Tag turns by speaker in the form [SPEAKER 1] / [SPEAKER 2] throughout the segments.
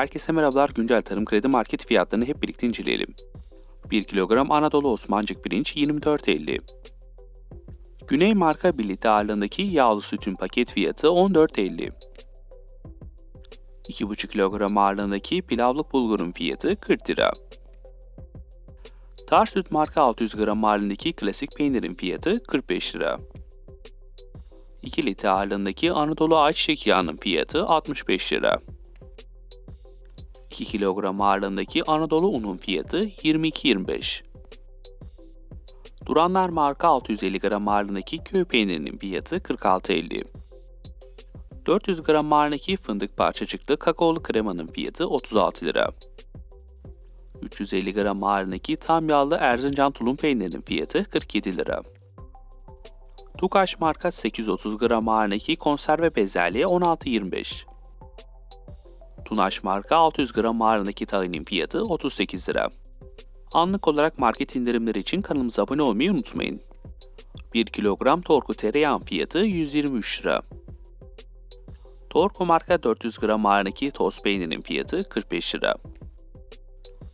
[SPEAKER 1] Herkese merhabalar. Güncel tarım kredi market fiyatlarını hep birlikte inceleyelim. 1 kilogram Anadolu Osmancık pirinç 24.50. Güney marka birlikte ağırlığındaki yağlı sütün paket fiyatı 14.50. 2,5 kilogram ağırlığındaki pilavlık bulgurun fiyatı 40 lira. Tar süt marka 600 gram ağırlığındaki klasik peynirin fiyatı 45 lira. 2 litre ağırlığındaki Anadolu ayçiçek yağının fiyatı 65 lira. 2 kilogram ağırlığındaki Anadolu unun fiyatı 22.25. Duranlar marka 650 gram ağırlığındaki köy peynirinin fiyatı 46.50. 400 gram ağırlığındaki fındık parçacıklı kakaolu kremanın fiyatı 36 lira. 350 gram ağırlığındaki tam yağlı Erzincan tulum peynirinin fiyatı 47 lira. Tukaş marka 830 gram ağırlığındaki konserve bezelye 16.25. Tunaş marka 600 gram ağırlığındaki tahinin fiyatı 38 lira. Anlık olarak market indirimleri için kanalımıza abone olmayı unutmayın. 1 kilogram Torku tereyağın fiyatı 123 lira. Torku marka 400 gram ağırlığındaki toz peynirinin fiyatı 45 lira.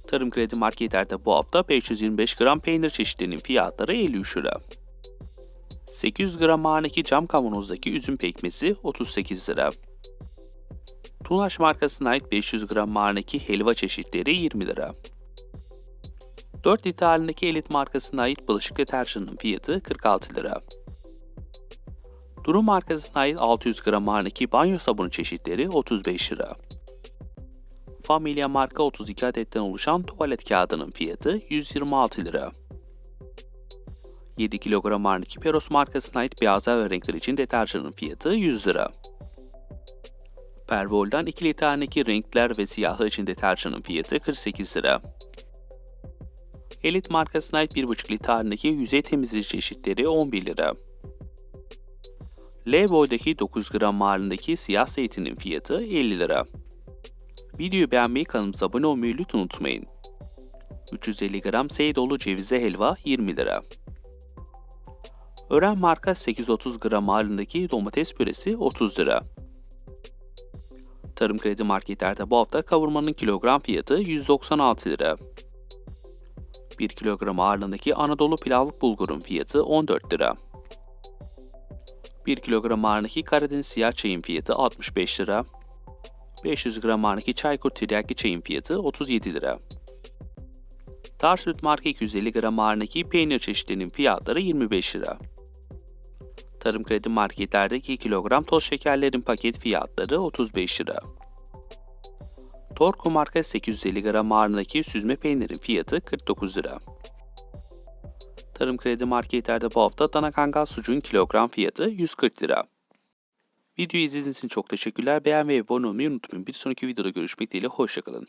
[SPEAKER 1] Tarım kredi marketlerde bu hafta 525 gram peynir çeşitlerinin fiyatları 53 lira. 800 gram ağırlığındaki cam kavanozdaki üzüm pekmezi 38 lira. Tunaş markasına ait 500 gram ağırlığındaki helva çeşitleri 20 lira. 4 litre halindeki Elit markasına ait bulaşık deterjanının fiyatı 46 lira. Durum markasına ait 600 gram ağırlığındaki banyo sabunu çeşitleri 35 lira. Familia marka 32 adetten oluşan tuvalet kağıdının fiyatı 126 lira. 7 kilogram ağırlığındaki Peros markasına ait beyazlar ve renkler için deterjanın fiyatı 100 lira. Pervol'dan 2 litre halindeki renkler ve siyahlar için deterjanın fiyatı 48 lira. Elit markasına ait 1,5 litre halindeki yüzey temizleyici çeşitleri 11 lira. L boydaki 9 gram ağırlığındaki siyah zeytinin fiyatı 50 lira. Videoyu beğenmeyi kanalımıza abone olmayı lütfen unutmayın. 350 gram Seydoğlu cevize helva 20 lira. Ören marka 830 gram ağırlığındaki domates püresi 30 lira. Tarım kredi marketlerde bu hafta kavurmanın kilogram fiyatı 196 lira. 1 kilogram ağırlığındaki Anadolu pilavlık bulgurun fiyatı 14 lira. 1 kilogram ağırlığındaki Karadeniz siyah çayın fiyatı 65 lira. 500 gram ağırlığındaki Çaykur tiryaki çayın fiyatı 37 lira. Tar süt marka 250 gram ağırlığındaki peynir çeşitlerinin fiyatları 25 lira. Tarım kredi marketlerdeki 2 kilogram toz şekerlerin paket fiyatları 35 lira. Torku marka 850 gram ağırlığındaki süzme peynirin fiyatı 49 lira. Tarım kredi marketlerde bu hafta dana kangal sucuğun kilogram fiyatı 140 lira. Videoyu izlediğiniz için çok teşekkürler. Beğen ve abone olmayı unutmayın. Bir sonraki videoda görüşmek dileğiyle. Hoşçakalın.